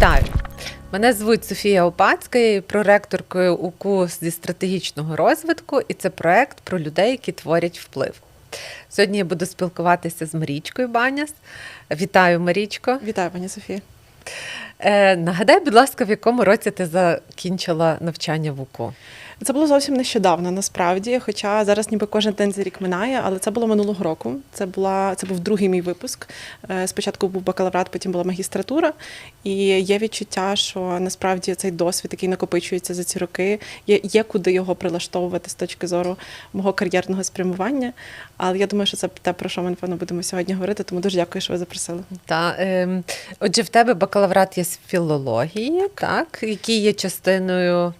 Вітаю! Мене звуть Софія Опацька, я є проректоркою УКУ зі стратегічного розвитку, і це проект про людей, які творять вплив. Сьогодні я буду спілкуватися з Марічкою Баняс. Вітаю, Марічко. Вітаю, пані Софія. Е, нагадай, будь ласка, в якому році ти закінчила навчання в УКУ? Це було зовсім нещодавно, насправді. Хоча зараз ніби кожен день за рік минає, але це було минулого року. Це була це був другий мій випуск. Е, Спочатку був бакалаврат, потім була магістратура. І є відчуття, що насправді цей досвід, який накопичується за ці роки, є, є куди його прилаштовувати з точки зору мого кар'єрного спрямування. Але я думаю, що це те, про що ми напевно будемо сьогодні говорити. Тому дуже дякую, що ви запросили. Та, ем, отже, в тебе бакалаврат є з філології, так, який є частиною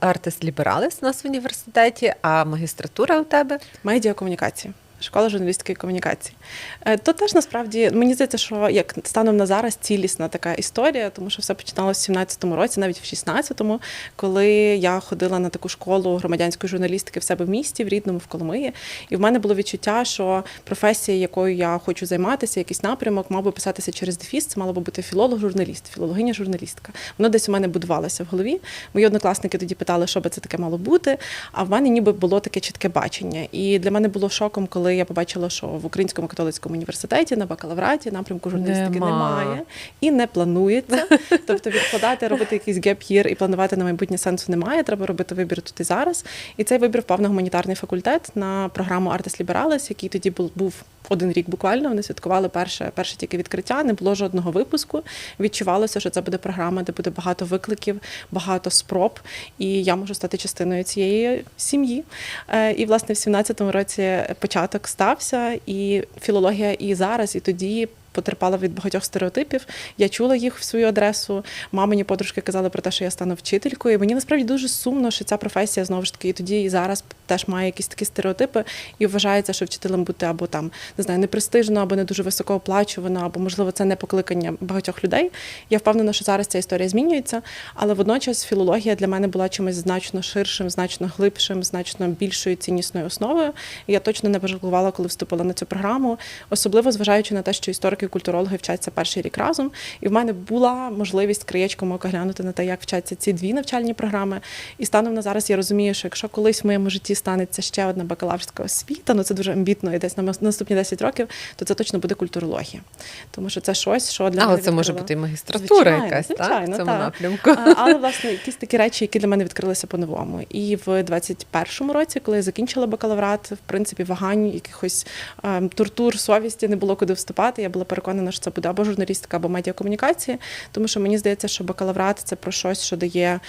Артес Лібералес у нас в університеті, а магістратура у тебе Медіакомунікації. Школа журналістської комунікації. Е, То теж насправді мені здається, що як станом на зараз цілісна така історія, тому що все починалося в 17-му році, навіть в 16-му, коли я ходила на таку школу громадянської журналістики в себе в місті, в рідному, в Коломиї. І в мене було відчуття, що професія, якою я хочу займатися, якийсь напрямок, мав би писатися через дефіс, це мало би бути філолог-журналіст, філологиня-журналістка. Воно десь у мене будувалося в голові. Мої однокласники тоді питали, що би це таке мало бути. А в мене ніби було таке чітке бачення. І для мене було шоком, коли я побачила, що в Українському католицькому університеті на бакалавраті напрямку журналістики Нема. немає і не планується. Тобто відкладати, робити якийсь year і планувати на майбутнє сенсу немає. Треба робити вибір тут і зараз. І цей вибір впав на гуманітарний факультет на програму Artes Liberales, який тоді був був один рік буквально. Вони святкували перше, перше тільки відкриття. Не було жодного випуску. Відчувалося, що це буде програма, де буде багато викликів, багато спроб, і я можу стати частиною цієї сім'ї. Е, І власне в 17-му році початок стався, і філологія і зараз, і тоді. Потерпала від багатьох стереотипів. Я чула їх в свою адресу. Мамині подружки казали про те, що я стану вчителькою. Мені насправді дуже сумно, що ця професія знову ж таки і тоді і зараз теж має якісь такі стереотипи, і вважається, що вчителем бути або там не знаю, непрестижно, або не дуже високооплачувано, або можливо це не покликання багатьох людей. Я впевнена, що зараз ця історія змінюється, але водночас філологія для мене була чимось значно ширшим, значно глибшим, значно більшою ціннісною основою. Я точно не пожалкувала, коли вступила на цю програму, особливо зважаючи на те, що історики і культурологи вчаться перший рік разом. І в мене була можливість краєчком ока глянути на те, як вчаться ці дві навчальні програми. І станом на зараз я розумію, що якщо колись в моєму житті станеться ще одна бакалаврська освіта, ну це дуже амбітно і десь на наступні 10 років, то це точно буде культурологія. Тому що це щось, що для Але мене це може бути і магістратура Звичайно, якась, звичайно, так? В цьому так. напрямку. А, Але власне якісь такі речі, які для мене відкрилися по-новому. І в 21-му році, коли я закінчила бакалаврат, в принципі, вагань, якихось ем, тортур, совісті не було куди вступати. Я була переконана, що це буде або журналістика, або медіакомунікації, тому що мені здається, що бакалаврат це про щось, що дає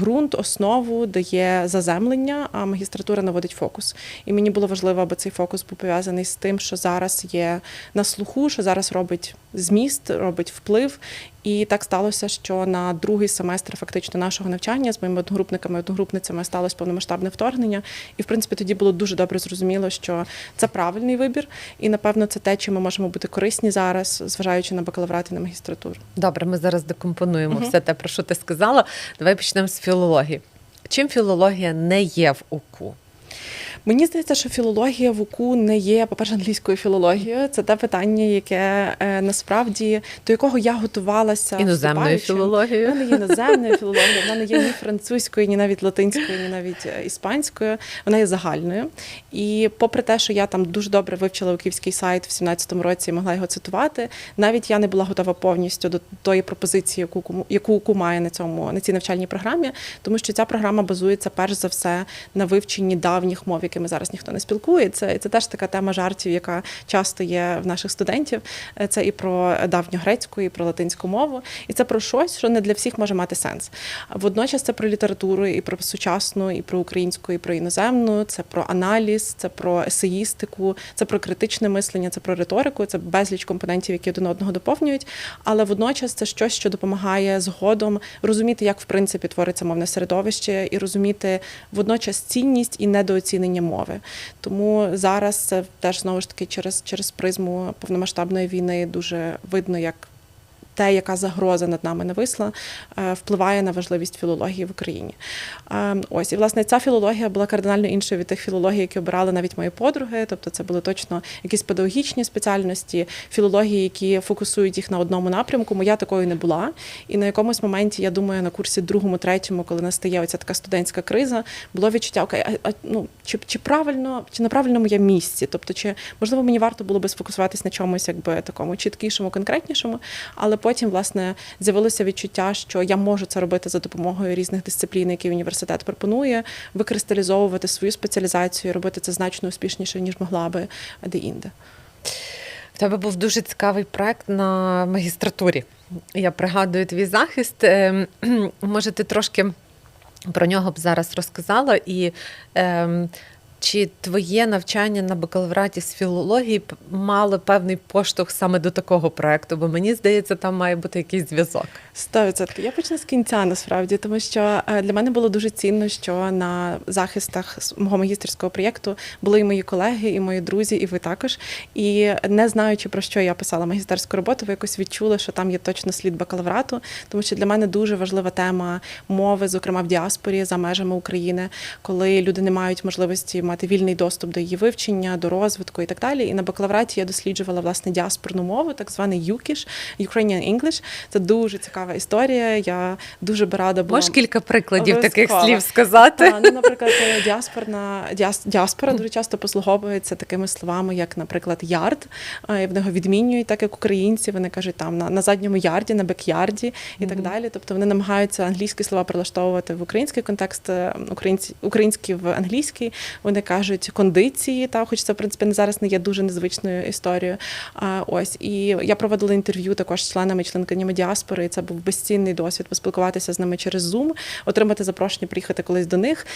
ґрунт, основу, дає заземлення, а магістратура наводить фокус. І мені було важливо, аби цей фокус був пов'язаний з тим, що зараз є на слуху, що зараз робить зміст, робить вплив. І так сталося, що на другий семестр фактично нашого навчання з моїми одногрупниками одногрупницями сталося повномасштабне вторгнення. І в принципі тоді було дуже добре зрозуміло, що це правильний вибір, і напевно це те, чим ми можемо бути корисні зараз, зважаючи на бакалаврат і на магістратуру. Добре, ми зараз декомпонуємо Мгм. все те, про що ти сказала. Давай почнемо з філології. Чим філологія не є в УКУ? Мені здається, що філологія в УКУ не є, по-перше, англійською філологією. Це те питання, яке е, насправді до якого я готувалася Іноземною філологією. Вона не є іноземною філологією, вона не є ні французькою, ні навіть латинською, ні навіть е, іспанською. Вона є загальною. І попри те, що я там дуже добре вивчила уківський сайт в 17-му році і могла його цитувати, навіть я не була готова повністю до тої пропозиції, яку яку УКУ має на цьому на цій навчальній програмі, тому що ця програма базується перш за все на вивченні давніх мов, якими зараз ніхто не спілкується. І це теж така тема жартів, яка часто є в наших студентів. Е, Це і про давньогрецьку, і про латинську мову. І це про щось, що не для всіх може мати сенс. Водночас це про літературу, і про сучасну, і про українську, і про іноземну, це про аналіз, це про есеїстику, це про критичне мислення, це про риторику, це безліч компонентів, які один одного доповнюють. Але водночас це щось, що допомагає згодом розуміти, як в принципі твориться мовне середовище, і розуміти водночас цінність і недооцінення мови. Тому зараз це теж знову ж таки через, через призму повномасштабної війни дуже видно, як те, яка загроза над нами нависла, е, впливає на важливість філології в Україні. Е, Ось і власне ця філологія була кардинально іншою від тих філологій, які обирали навіть мої подруги. Тобто, це були точно якісь педагогічні спеціальності, філології, які фокусують їх на одному напрямку. Моя такою не була. І на якомусь моменті, я думаю, на курсі другому, третьому, коли настає оця така студентська криза, було відчуття, окей, а, ну чи, чи правильно, чи на правильному я місці? Тобто, чи можливо мені варто було би сфокусуватись на чомусь, якби такому чіткішому, конкретнішому, але потім, власне, з'явилося відчуття, що я можу це робити за допомогою різних дисциплін, які університет пропонує, викристалізовувати свою спеціалізацію, робити це значно успішніше, ніж могла би де-інде. В тебе був дуже цікавий проект на магістратурі. Я пригадую твій захист. Ем, Може, ти трошки про нього б зараз розказала. І ем, чи твоє навчання на бакалавраті з філології мало певний поштовх саме до такого проекту? Бо мені здається, там має бути якийсь зв'язок. Сто відсотків. Я почну з кінця насправді, тому що е, для мене було дуже цінно, що на захистах мого магістерського проєкту були і мої колеги, і мої друзі, і ви також. І не знаючи про що я писала магістерську роботу, ви якось відчули, що там є точно слід бакалаврату, тому що для мене дуже важлива тема мови, зокрема в діаспорі за межами України, коли люди не мають можливості мати вільний доступ до її вивчення, до розвитку і так далі. І на бакалавраті я досліджувала власне діаспорну мову, так званий юкіш, Ukrainian English. Це дуже цікава історія. Я дуже би рада була. Можеш кілька прикладів таких слів сказати? Та, ну, наприклад, е, діаспорна діас, діаспора дуже часто послуговується такими словами, як, наприклад, ярд. Вони його відмінюють, так як українці. Вони кажуть там на, на задньому ярді, на бекярді і так далі. Тобто вони намагаються англійські слова прилаштовувати в український контекст, е, українці, українські в англійський. Вони кажуть кондиції, та хоч це в принципі не зараз не є дуже незвичною історією. А, ось і я проводила інтерв'ю також з членами членкинями діаспори. І це був безцінний досвід поспілкуватися з ними через Zoom, отримати запрошення приїхати колись до них,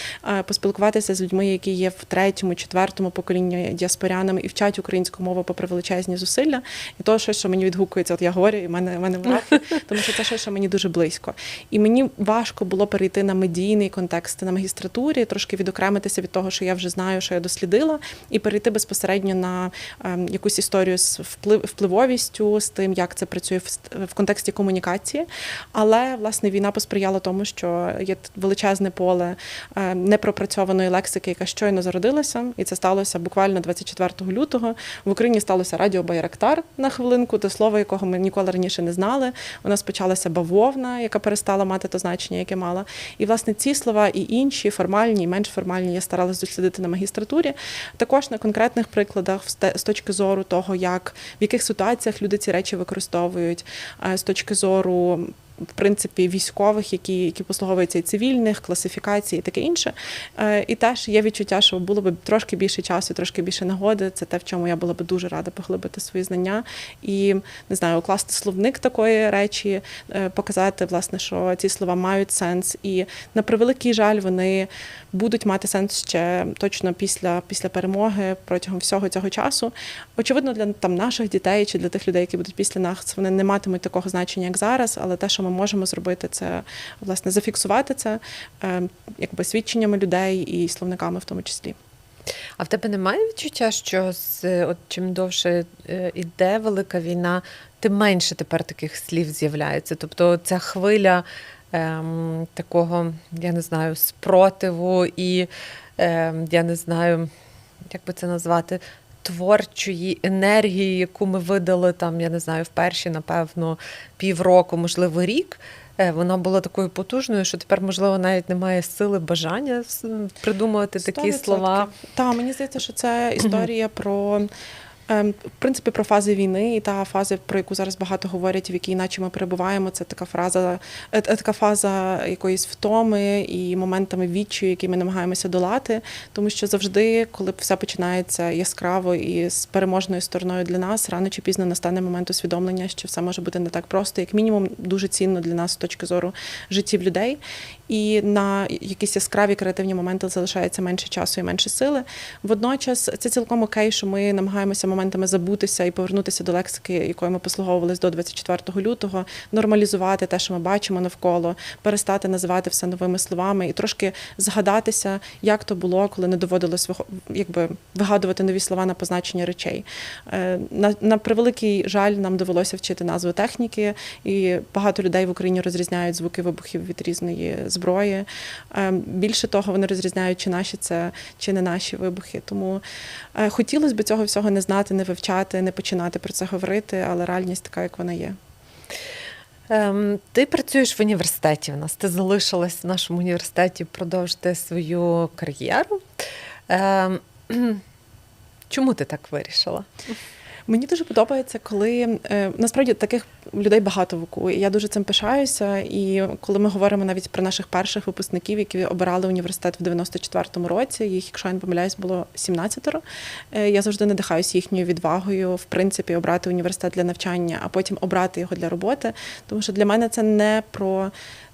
поспілкуватися з людьми, які є в третьому, четвертому поколінні діаспорянами і вчать українську мову попри величезні зусилля. І то щось, що мені відгукується, от я говорю, і в мене в мене мурахи, тому що це щось, що мені дуже близько. І мені важко було перейти на медійний контекст на магістратурі, трошки відокремитися від того, що я вже знаю, що я дослідила, і перейти безпосередньо на ем, якусь історію з вплив, впливовістю, з тим, як це працює в контексті комунікації. Але власне війна посприяла тому, що є величезне поле е, непропрацьованої лексики, яка щойно зародилася, і це сталося буквально 24 лютого. В Україні сталося радіо Байрактар на хвилинку, те слово, якого ми ніколи раніше не знали. У нас почалася бавовна, яка перестала мати то значення, яке мала. І власне ці слова і інші формальні, і менш формальні, я старалась дослідити на магістратурі. Також на конкретних прикладах з точки зору того, як в яких ситуаціях люди ці речі використовують, е, з точки зору. på В принципі, військових, які, які послуговуються і цивільних, класифікації і таке інше. Е, і теж є відчуття, що було б трошки більше часу, трошки більше нагоди. Це те, в чому я була б дуже рада поглибити свої знання і не знаю, укласти словник такої речі, е, показати, власне, що ці слова мають сенс. І на превеликий жаль, вони будуть мати сенс ще точно після, після перемоги протягом всього цього часу. Очевидно, для там наших дітей чи для тих людей, які будуть після нас, вони не матимуть такого значення, як зараз. Але те, що ми можемо зробити, це власне зафіксувати це е, якби свідченнями людей і словниками в тому числі. А в тебе немає відчуття, що з от чим довше е, іде велика війна, тим менше тепер таких слів з'являється? Тобто ця хвиля ем, такого, я не знаю, спротиву і ем, я не знаю, як би це назвати. Творчої енергії, яку ми видали там, я не знаю, в перші, напевно, півроку, можливо, рік. е, Вона була такою потужною, що тепер, можливо, навіть немає сили бажання придумувати такі слова. Так, мені здається, що це історія про. Ем, В принципі, про фази війни і та фаза, про яку зараз багато говорять, в якій наче ми перебуваємо, це така фраза, е, е, така фаза якоїсь втоми і моментами відчаю, які ми намагаємося долати. Тому що завжди, коли все починається яскраво і з переможною стороною для нас, рано чи пізно настане момент усвідомлення, що все може бути не так просто, як мінімум, дуже цінно для нас з точки зору життів людей. І на якісь яскраві креативні моменти залишається менше часу і менше сили. Водночас це цілком окей, що ми намагаємося моментами забутися і повернутися до лексики, якою ми послуговувалися до 24 лютого, нормалізувати те, що ми бачимо навколо, перестати називати все новими словами і трошки згадатися, як то було, коли не доводилось якби вигадувати нові слова на позначення речей. Е, На, на превеликий жаль, нам довелося вчити назву техніки, і багато людей в Україні розрізняють звуки вибухів від різної зброї. Е, Більше того, вони розрізняють, чи наші це, чи не наші вибухи. Тому е, хотілося б цього всього не знати, не вивчати, не починати про це говорити, але реальність така, як вона є. Ем, ти працюєш в університеті в нас. Ти залишилась в нашому університеті продовжити свою кар'єру. Ем, чому ти так вирішила? Мені дуже подобається, коли е, насправді таких людей багато в УКУ, я дуже цим пишаюся. І коли ми говоримо навіть про наших перших випускників, які обирали університет в 94-му році, їх, якщо я не помиляюсь, було 17 е, Я завжди надихаюся їхньою відвагою, в принципі, обрати університет для навчання, а потім обрати його для роботи. Тому що для мене це не про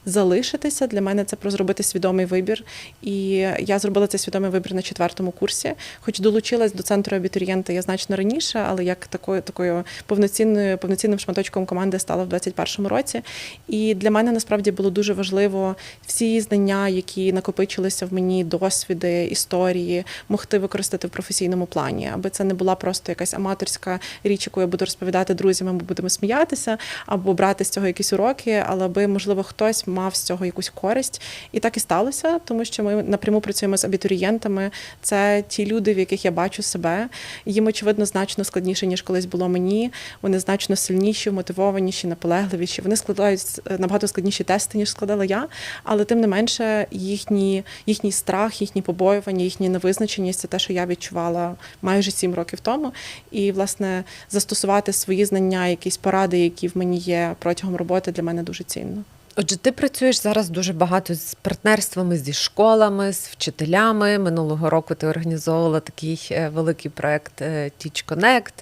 залишитися. Для мене це про зробити свідомий вибір. І я зробила цей свідомий вибір на четвертому курсі, хоч долучилась до центру абітурієнта я значно раніше, але як такою такою повноцінною повноцінним шматочком команди стала в 21-му році. І для мене насправді було дуже важливо всі знання, які накопичилися в мені, досвіди, історії, могти використати в професійному плані, аби це не була просто якась аматорська річ, яку я буду розповідати друзям, ми будемо сміятися, або брати з цього якісь уроки, але аби, можливо, хтось мав з цього якусь користь. І так і сталося, тому що ми напряму працюємо з абітурієнтами. Це ті люди, в яких я бачу себе. Їм, очевидно, значно складніше, ніж колись було мені. Вони значно сильніші, мотивованіші, наполегливіші. Вони складають е, набагато складніші тести, ніж складала я. Але тим не менше, їхні, їхній страх, їхні побоювання, їхня невизначеність це те, що я відчувала майже сім років тому. І, власне, застосувати свої знання, якісь поради, які в мені є протягом роботи, для мене дуже цінно. Отже, ти працюєш зараз дуже багато з партнерствами зі школами, з вчителями. Минулого року ти організовувала такий е, великий проект е, Teach Connect,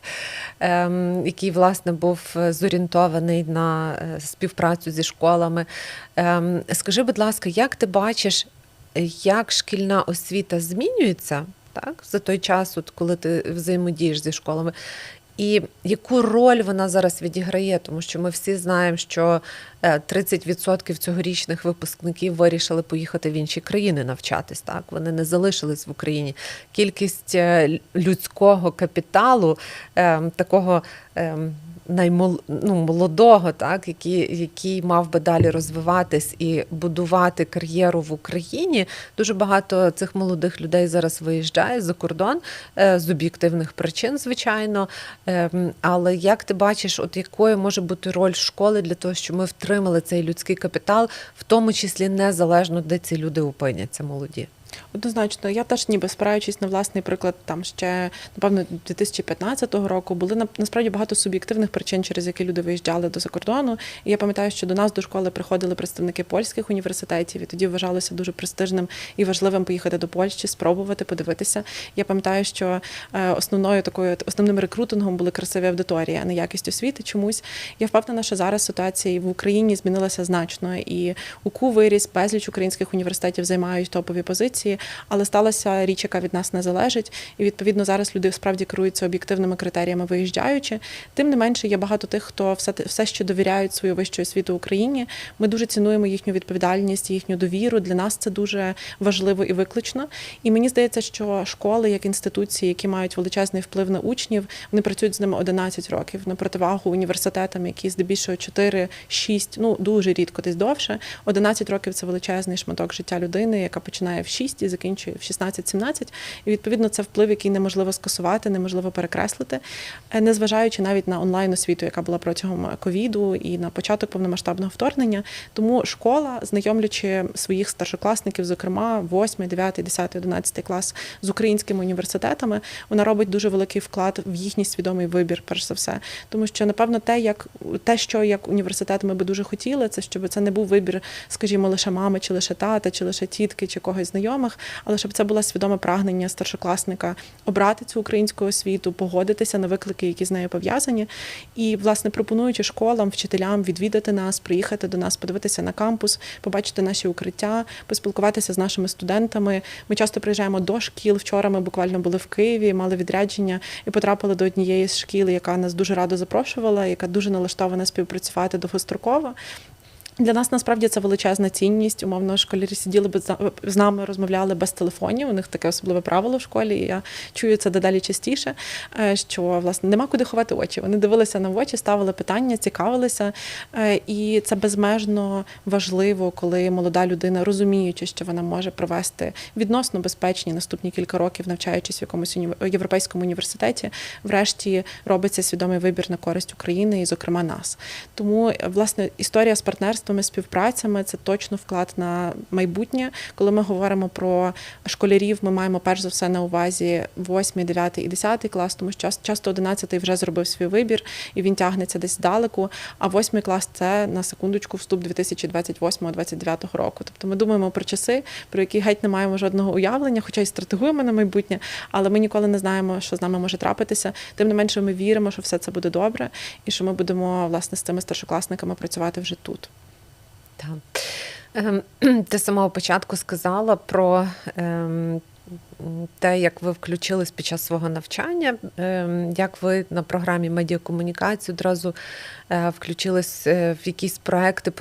ем, який власне був е, зорієнтований на співпрацю зі школами. Ем, Скажи, будь ласка, як ти бачиш, як шкільна освіта змінюється так, за той час, от коли ти взаємодієш зі школами? І яку роль вона зараз відіграє? Тому що ми всі знаємо, що е, 30% цьогорічних випускників вирішили поїхати в інші країни навчатись. Так вони не залишились в Україні. Кількість е, людського капіталу, е, такого. Наймол... ну, молодого, так, який, який мав би далі розвиватись і будувати кар'єру в Україні. Дуже багато цих молодих людей зараз виїжджає за кордон е, з об'єктивних причин, звичайно. Ем, Але як ти бачиш, от якою може бути роль школи для того, щоб ми втримали цей людський капітал, в тому числі незалежно, де ці люди опиняться, молоді? Однозначно, я теж ніби спираючись на власний приклад, там ще напевно 2015 року були на- насправді багато суб'єктивних причин, через які люди виїжджали до закордону. І я пам'ятаю, що до нас до школи приходили представники польських університетів, і тоді вважалося дуже престижним і важливим поїхати до Польщі, спробувати подивитися. Я пам'ятаю, що е, основною такою основним рекрутингом були красиві аудиторії, а не якість освіти. Чомусь я впевнена, що зараз ситуація в Україні змінилася значно, і УКУ виріс, безліч українських університетів займають топові позиції, але сталася річ, яка від нас не залежить. І відповідно зараз люди справді керуються об'єктивними критеріями, виїжджаючи. Тим не менше, є багато тих, хто все все ще довіряють свою вищу освіту Україні. Ми дуже цінуємо їхню відповідальність, їхню довіру. Для нас це дуже важливо і виклично. І мені здається, що школи, як інституції, які мають величезний вплив на учнів, вони працюють з ними 11 років на противагу університетам, які здебільшого 4-6, ну дуже рідко десь довше. 11 років це величезний шматок життя людини, яка починає в 6 і закінчує в 16-17. І відповідно це вплив, який неможливо скасувати, неможливо перекреслити, Е, незважаючи навіть на онлайн освіту, яка була протягом ковіду і на початок повномасштабного вторгнення. Тому школа, знайомлячи своїх старшокласників, зокрема 8, 9, 10, 11 клас з українськими університетами, вона робить дуже великий вклад в їхній свідомий вибір, перш за все. Тому що, напевно, те, як те, що як університет ми би дуже хотіли, це щоб це не був вибір, скажімо, лише мами, чи лише тата, чи лише тітки, чи когось знайомих. Знайомих, але щоб це було свідоме прагнення старшокласника обрати цю українську освіту, погодитися на виклики, які з нею пов'язані. І, власне, пропонуючи школам, вчителям відвідати нас, приїхати до нас, подивитися на кампус, побачити наші укриття, поспілкуватися з нашими студентами. Ми часто приїжджаємо до шкіл. Вчора ми буквально були в Києві, мали відрядження і потрапили до однієї з шкіл, яка нас дуже радо запрошувала, яка дуже налаштована співпрацювати довгостроково. Для нас насправді це величезна цінність. Умовно, школярі сиділи без з нами, розмовляли без телефонів. У них таке особливе правило в школі. І я чую це дедалі частіше. е, Що власне нема куди ховати очі. Вони дивилися на очі, ставили питання, цікавилися. Е, І це безмежно важливо, коли молода людина, розуміючи, що вона може провести відносно безпечні наступні кілька років, навчаючись в якомусь європейському університеті, врешті робиться свідомий вибір на користь України і, зокрема, нас. Тому е, власне історія з партнерствами, співпрацями це точно вклад на майбутнє. Коли ми говоримо про школярів, ми маємо перш за все на увазі 8, 9 і 10 клас, тому що час- часто 11 вже зробив свій вибір і він тягнеться десь здалеку. А 8 клас це на секундочку вступ 2028-2029 року. Тобто ми думаємо про часи, про які геть не маємо жодного уявлення, хоча й стратегуємо на майбутнє, але ми ніколи не знаємо, що з нами може трапитися. Тим не менше, ми віримо, що все це буде добре, і що ми будемо власне з цими старшокласниками працювати вже тут. Так. Ем, Ти самого початку сказала про ем, те, як ви включились під час свого навчання, ем, як ви на програмі медіакомунікації одразу е, включились е, в якісь проекти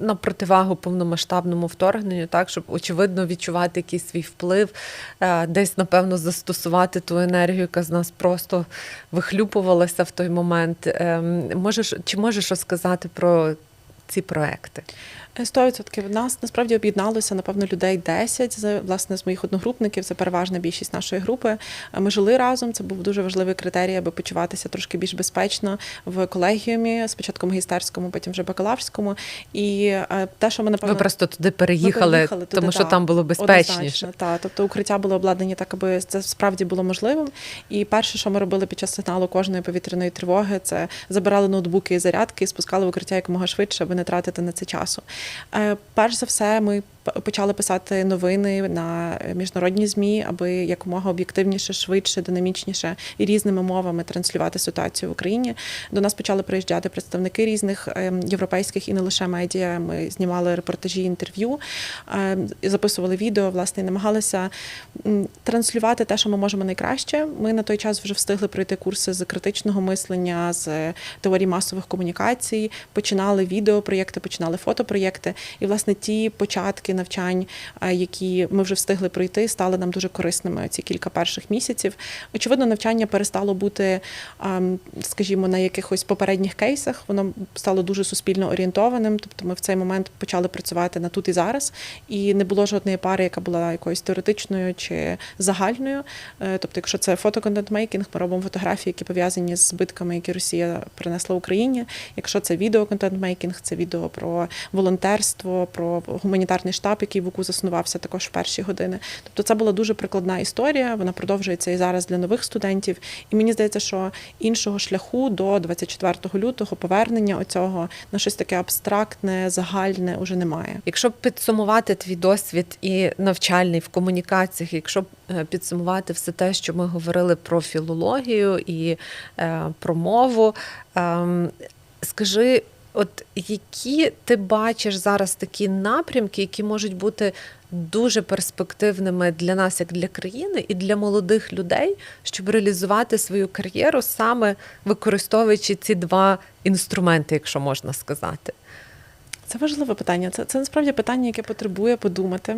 на противагу повномасштабному вторгненню, так, щоб очевидно відчувати якийсь свій вплив, е, десь, напевно, застосувати ту енергію, яка з нас просто вихлюпувалася в той момент. Можеш, чи можеш розказати про ці проекти? Е, 100% нас насправді об'єдналося напевно людей 10 з власне з моїх одногрупників. Це переважна більшість нашої групи. Ми жили разом. Це був дуже важливий критерій, аби почуватися трошки більш безпечно в колегіумі, спочатку магістерському, потім вже бакалаврському. І е, те, що ми напевно Ви просто туди переїхали, переїхали туди, тому що так. там було безпечніше. Так. Тобто укриття були обладнані так, аби це справді було можливим. І перше, що ми робили під час сигналу кожної повітряної тривоги, це забирали ноутбуки і зарядки, і спускали в укриття якомога швидше, аби не тратити на це часу. Е, Перш за все, ми почали писати новини на міжнародні змі, аби якомога об'єктивніше, швидше, динамічніше і різними мовами транслювати ситуацію в Україні. До нас почали приїжджати представники різних ем, європейських і не лише медіа. Ми знімали репортажі, інтерв'ю, ем, записували відео, власне, і намагалися транслювати те, що ми можемо найкраще. Ми на той час вже встигли пройти курси з критичного мислення, з теорії масових комунікацій, починали відеопроєкти, починали фотопроєкти. І, власне, ті початки навчань, е, які ми вже встигли пройти, стали нам дуже корисними ці кілька перших місяців. Очевидно, навчання перестало бути, ем, скажімо, на якихось попередніх кейсах. Воно стало дуже суспільно орієнтованим. Тобто, ми в цей момент почали працювати на тут і зараз, і не було жодної пари, яка була якоюсь теоретичною чи загальною. Е, Тобто, якщо це фотоконтент-мейкінг, ми робимо фотографії, які пов'язані з збитками, які Росія принесла Україні. Якщо це відеоконтент-мейкінг, це відео про волонтерство, про гуманітарний штаб, який в УКУ заснувався також в перші години. Тобто, це була дуже прикладна історія. Вона продовжується і зараз для нових студентів. І мені здається, що іншого шляху до 24 лютого повернення оцього на щось таке абстрактне, загальне уже немає. Якщо підсумувати твій досвід і навчальний в комунікаціях, якщо е, підсумувати все те, що ми говорили про філологію і е, про мову, ем, скажи, от які ти бачиш зараз такі напрямки, які можуть бути дуже перспективними для нас, як для країни, і для молодих людей, щоб реалізувати свою кар'єру, саме використовуючи ці два інструменти, якщо можна сказати? Це важливе питання. Це, це насправді питання, яке потребує подумати.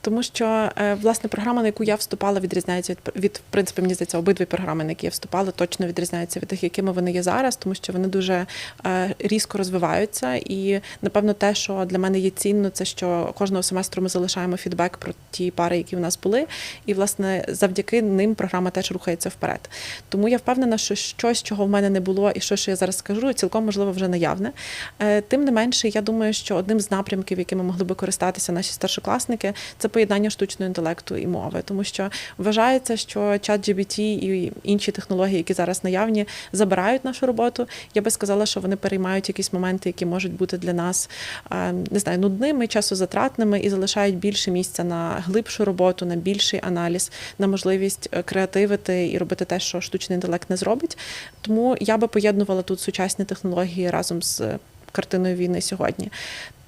Тому що е, власне програма, на яку я вступала, відрізняється від, від в принципі, мені здається, обидві програми, на які я вступала, точно відрізняються від тих, якими вони є зараз, тому що вони дуже е, різко розвиваються. І напевно, те, що для мене є цінно, це що кожного семестру ми залишаємо фідбек про ті пари, які в нас були. І власне завдяки ним програма теж рухається вперед. Тому я впевнена, що щось, чого в мене не було, і що, що я зараз скажу, цілком можливо вже наявне. Е, Тим не менше, я думаю, що одним з напрямків, якими могли би користатися наші старшокласники, це поєднання штучного інтелекту і мови, тому що вважається, що чат GBT і інші технології, які зараз наявні, забирають нашу роботу. Я би сказала, що вони переймають якісь моменти, які можуть бути для нас е, не знаю, нудними, часозатратними і залишають більше місця на глибшу роботу, на більший аналіз, на можливість е, креативити і робити те, що штучний інтелект не зробить. Тому я би поєднувала тут сучасні технології разом з е, картиною війни сьогодні.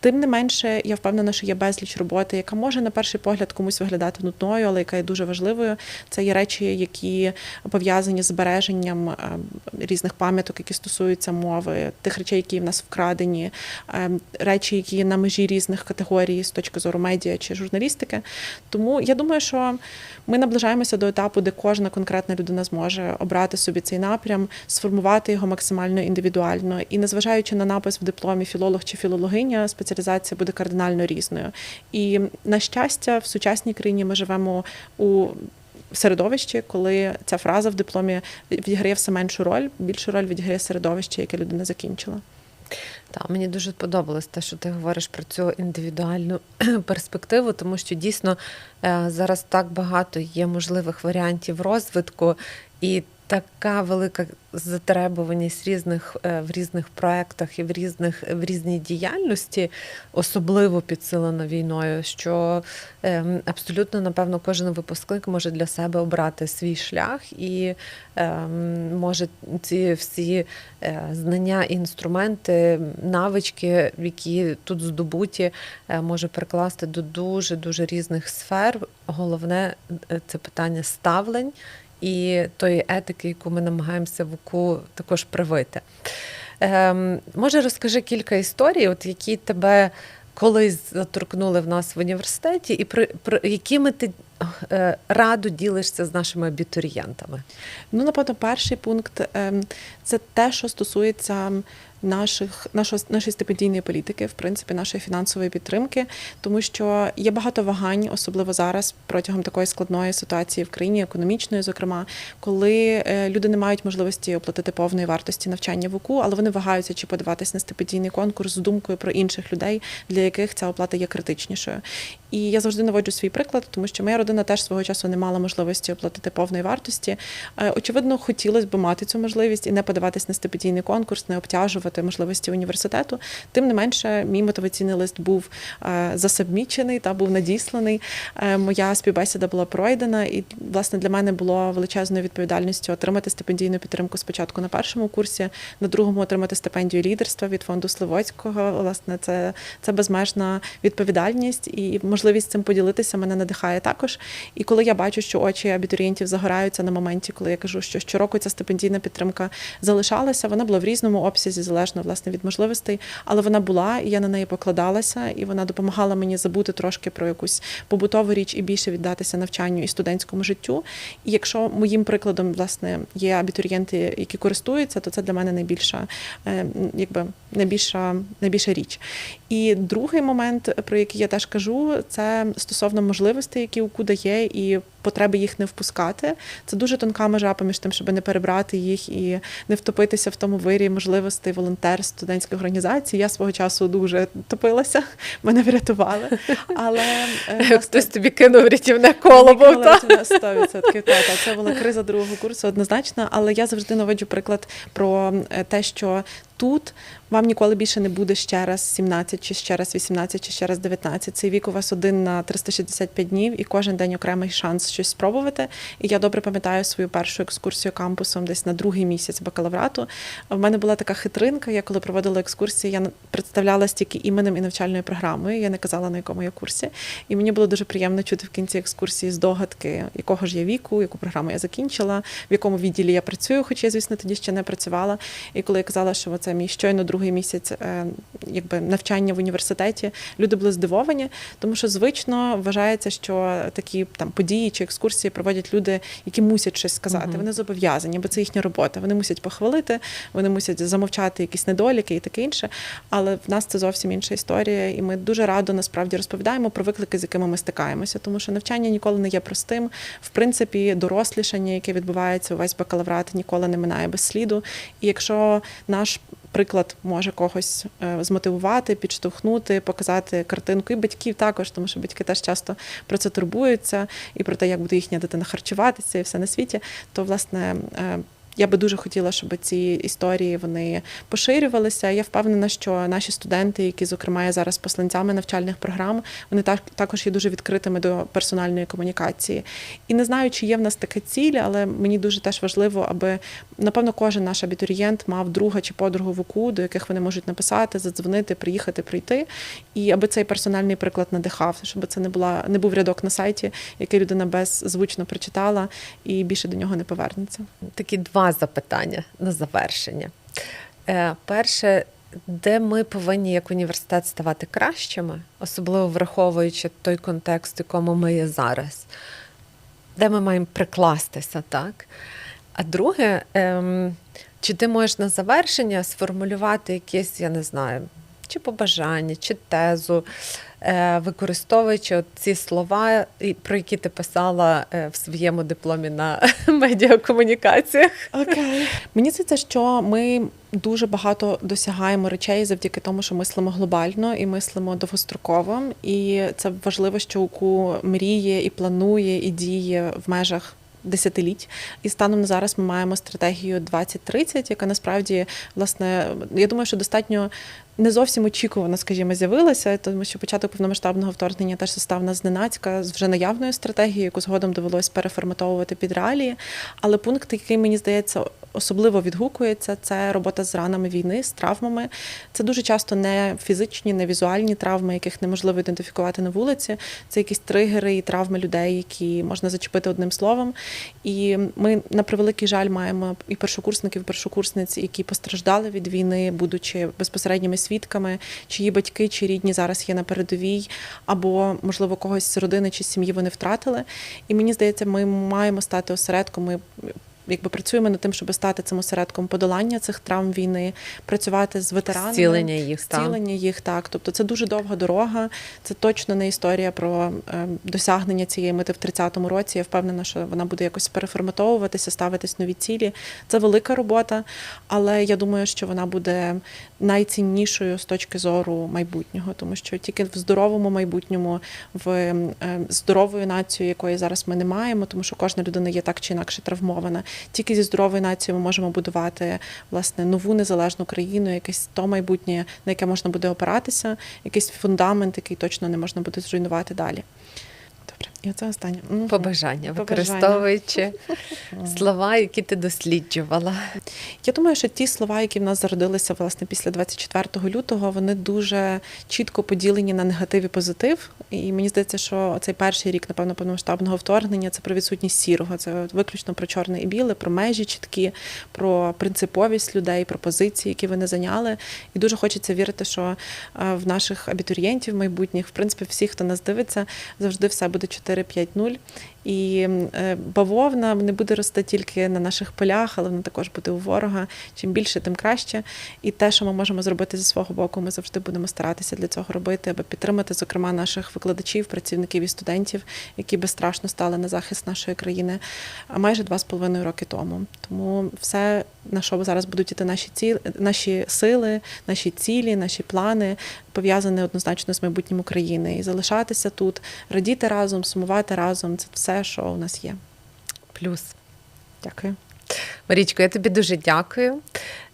Тим не менше, я впевнена, що є безліч роботи, яка може на перший погляд комусь виглядати нудною, але яка є дуже важливою. Це є речі, які пов'язані з збереженням е, різних пам'яток, які стосуються мови, тих речей, які в нас вкрадені, е, речі, які є на межі різних категорій з точки зору медіа чи журналістики. Тому я думаю, що ми наближаємося до етапу, де кожна конкретна людина зможе обрати собі цей напрям, сформувати його максимально індивідуально. І незважаючи на напис в дипломі філолог чи філологиня, спеціалізація буде кардинально різною. І на щастя, в сучасній країні ми живемо у середовищі, коли ця фраза в дипломі відіграє все меншу роль, більшу роль відіграє середовище, яке людина закінчила. Так, мені дуже сподобалось те, що ти говориш про цю індивідуальну перспективу, тому що дійсно е, зараз так багато є можливих варіантів розвитку і така велика затребуваність різних е, в різних проектах і в різних в різній діяльності, особливо підсилена війною, що ем, абсолютно напевно кожен випускник може для себе обрати свій шлях і ем, може ці всі е, знання, інструменти, навички, які тут здобуті, е, може прикласти до дуже дуже різних сфер. Головне це питання ставлень і тої етики, яку ми намагаємося в УКУ також привити. Ем, може, розкажи кілька історій, от які тебе колись заторкнули в нас в університеті, і про, про якими ти радо ділишся з нашими абітурієнтами? Ну, напевно, перший пункт ем, це те, що стосується наших нашого нашої стипендійної політики, в принципі, нашої фінансової підтримки, тому що є багато вагань, особливо зараз, протягом такої складної ситуації в країні, економічної, зокрема, коли е, люди не мають можливості оплатити повної вартості навчання в УКУ, але вони вагаються чи подаватись на стипендійний конкурс з думкою про інших людей, для яких ця оплата є критичнішою. І я завжди наводжу свій приклад, тому що моя родина теж свого часу не мала можливості оплатити повної вартості. Е, Очевидно, хотілося б мати цю можливість і не подаватись на стипендійний конкурс, не обтяжувати можливості університету. Тим не менше, мій мотиваційний лист був е, засабмічений та був надісланий. Е, Моя співбесіда була пройдена, і власне для мене було величезною відповідальністю отримати стипендійну підтримку спочатку на першому курсі, на другому отримати стипендію лідерства від фонду Сливоцького. Власне, це, це безмежна відповідальність і можливість цим поділитися мене надихає також. І коли я бачу, що очі абітурієнтів загораються на моменті, коли я кажу, що щороку ця стипендійна підтримка залишалася, вона була в різному обсязі, залежно власне від можливостей, але вона була, і я на неї покладалася, і вона допомагала мені забути трошки про якусь побутову річ і більше віддатися навчанню і студентському життю. І якщо моїм прикладом власне є абітурієнти, які користуються, то це для мене найбільша, е, якби найбільша, найбільша річ. І другий момент, про який я теж кажу, це стосовно можливостей, які УКУ дає, і потреби їх не впускати. Це дуже тонка межа поміж тим, щоб не перебрати їх і не втопитися в тому вирі можливостей волонтер студентських організацій. Я свого часу дуже топилася, мене врятували. Але е, Хтось тобі кинув рятівне коло, був, та? це на 100%. Та, та, це була криза другого курсу однозначно, але я завжди наводжу приклад про е, те, що тут вам ніколи більше не буде ще раз 17, чи ще раз 18, чи ще раз 19. Цей вік у вас один на 365 днів, і кожен день окремий шанс щось спробувати. І я добре пам'ятаю свою першу екскурсію кампусом десь на другий місяць бакалаврату. В мене була така хитринка. Я коли проводила екскурсії, я представлялась тільки іменем і навчальною програмою. Я не казала на якому я курсі. І мені було дуже приємно чути в кінці екскурсії здогадки, якого ж я віку, яку програму я закінчила, в якому відділі я працюю, хоч я, звісно, тоді ще не працювала. І коли я казала, що це мій щойно другий місяць е, якби навчання в університеті, люди були здивовані, тому що звично вважається, що такі там події чи екскурсії проводять люди, які мусять щось сказати. Мгм. Вони зобов'язані, бо це їхня робота. Вони мусять похвалити, вони мусять замовчати якісь недоліки і таке інше. Але в нас це зовсім інша історія, і ми дуже радо насправді розповідаємо про виклики, з якими ми стикаємося, тому що навчання ніколи не є простим. В принципі, дорослішання, яке відбувається увесь бакалаврат, ніколи не минає без сліду. І якщо наш приклад може когось е, змотивувати, підштовхнути, показати картинку. І батьків також, тому що батьки теж часто про це турбуються і про те, як буде їхня дитина харчуватися і все на світі. То, власне, е, я би дуже хотіла, щоб ці історії вони поширювалися. Я впевнена, що наші студенти, які, зокрема, є зараз посланцями навчальних програм, вони так також є дуже відкритими до персональної комунікації. І не знаю, чи є в нас така ціль, але мені дуже теж важливо, аби напевно кожен наш абітурієнт мав друга чи подругу в УКУ, до яких вони можуть написати, задзвонити, приїхати, прийти. І аби цей персональний приклад надихав, щоб це не була не був рядок на сайті, який людина беззвучно прочитала і більше до нього не повернеться. Такі два запитання на завершення. Е, Перше, де ми повинні як університет ставати кращими, особливо враховуючи той контекст, в якому ми є зараз, де ми маємо прикластися, так? А друге, ем, чи ти можеш на завершення сформулювати якісь, я не знаю, чи побажання, чи тезу, е, використовуючи ці слова, про які ти писала е, в своєму дипломі на медіакомунікаціях. Окей. Мені здається, що ми дуже багато досягаємо речей завдяки тому, що мислимо глобально і мислимо довгостроково. І це важливо, що УКУ мріє і планує, і діє в межах. Десятиліть, і станом на зараз ми маємо стратегію 2030, яка насправді власне я думаю, що достатньо не зовсім очікувано, скажімо, з'явилася, тому що початок повномасштабного вторгнення теж застав нас зненацька з вже наявною стратегією, яку згодом довелось переформатовувати під реалії. Але пункт, який мені здається особливо відгукується, це робота з ранами війни, з травмами. Це дуже часто не фізичні, не візуальні травми, яких неможливо ідентифікувати на вулиці. Це якісь тригери і травми людей, які можна зачепити одним словом. І ми на превеликий жаль маємо і першокурсників, і першокурсниць, які постраждали від війни, будучи безпосередніми свідками, чиї батьки чи рідні зараз є на передовій, або можливо когось з родини чи з сім'ї вони втратили. І мені здається, ми маємо стати осередком. Ми Якби працюємо над тим, щоб стати цим осередком подолання цих травм війни, працювати з ветеранами, Зцілення їх, так. зцілення їх так. Тобто це дуже довга дорога. Це точно не історія про е, досягнення цієї мети в 30-му році. Я впевнена, що вона буде якось переформатовуватися, ставитись нові цілі. Це велика робота, але я думаю, що вона буде найціннішою з точки зору майбутнього, тому що тільки в здоровому майбутньому, в е, здоровою нацією, якої зараз ми не маємо, тому що кожна людина є так чи інакше травмована. Тільки зі здоровою нацією ми можемо будувати власне нову незалежну країну, якесь то майбутнє, на яке можна буде опиратися, якийсь фундамент, який точно не можна буде зруйнувати далі. Добре, і оце останнє. Побажання, Побажання. використовуючи слова, які ти досліджувала. Я думаю, що ті слова, які в нас зародилися власне після 24 лютого, вони дуже чітко поділені на негатив і позитив. І мені здається, що цей перший рік, напевно, повномасштабного вторгнення це про відсутність сірого, це виключно про чорне і біле, про межі чіткі, про принциповість людей, про позиції, які вони зайняли. І дуже хочеться вірити, що е, в наших абітурієнтів майбутніх, в принципі, всіх, хто нас дивиться, завжди все буде 4-5-0. І е, бавовна не буде рости тільки на наших полях, але вона також буде у ворога. Чим більше, тим краще. І те, що ми можемо зробити зі свого боку, ми завжди будемо старатися для цього робити, аби підтримати, зокрема, наших викладачів, працівників і студентів, які безстрашно стали на захист нашої країни майже два з половиною роки тому. Тому все, на що зараз будуть іти наші ці наші сили, наші цілі, наші плани, пов'язані однозначно з майбутнім України. І залишатися тут, радіти разом, сумувати разом це все, що у нас є. Плюс. Дякую. Марічко, я тобі дуже дякую.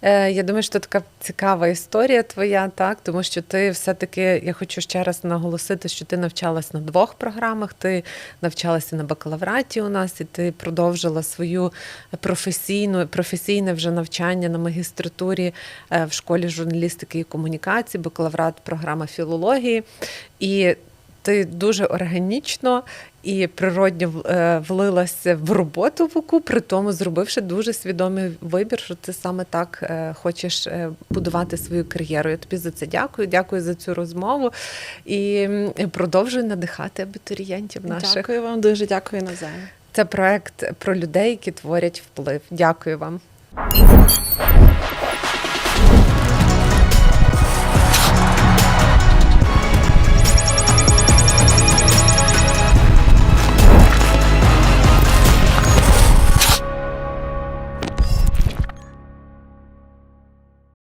Е, Я думаю, що така цікава історія твоя, так тому що ти все-таки, я хочу ще раз наголосити, що ти навчалась на двох програмах. Ти навчалася на бакалавраті у нас, і ти продовжила свою професійну професійне вже навчання на магістратурі е, в школі журналістики і комунікації, бакалаврат, програма філології. І ти дуже органічно і природньо е, влилася в роботу в УКУ, при тому зробивши дуже свідомий вибір, що ти саме так е, хочеш е, будувати свою кар'єру. Я тобі за це дякую. Дякую за цю розмову і м, продовжуй надихати абітурієнтів наших. Дякую вам дуже дякую навзаєм. Це проект про людей, які творять вплив. Дякую вам.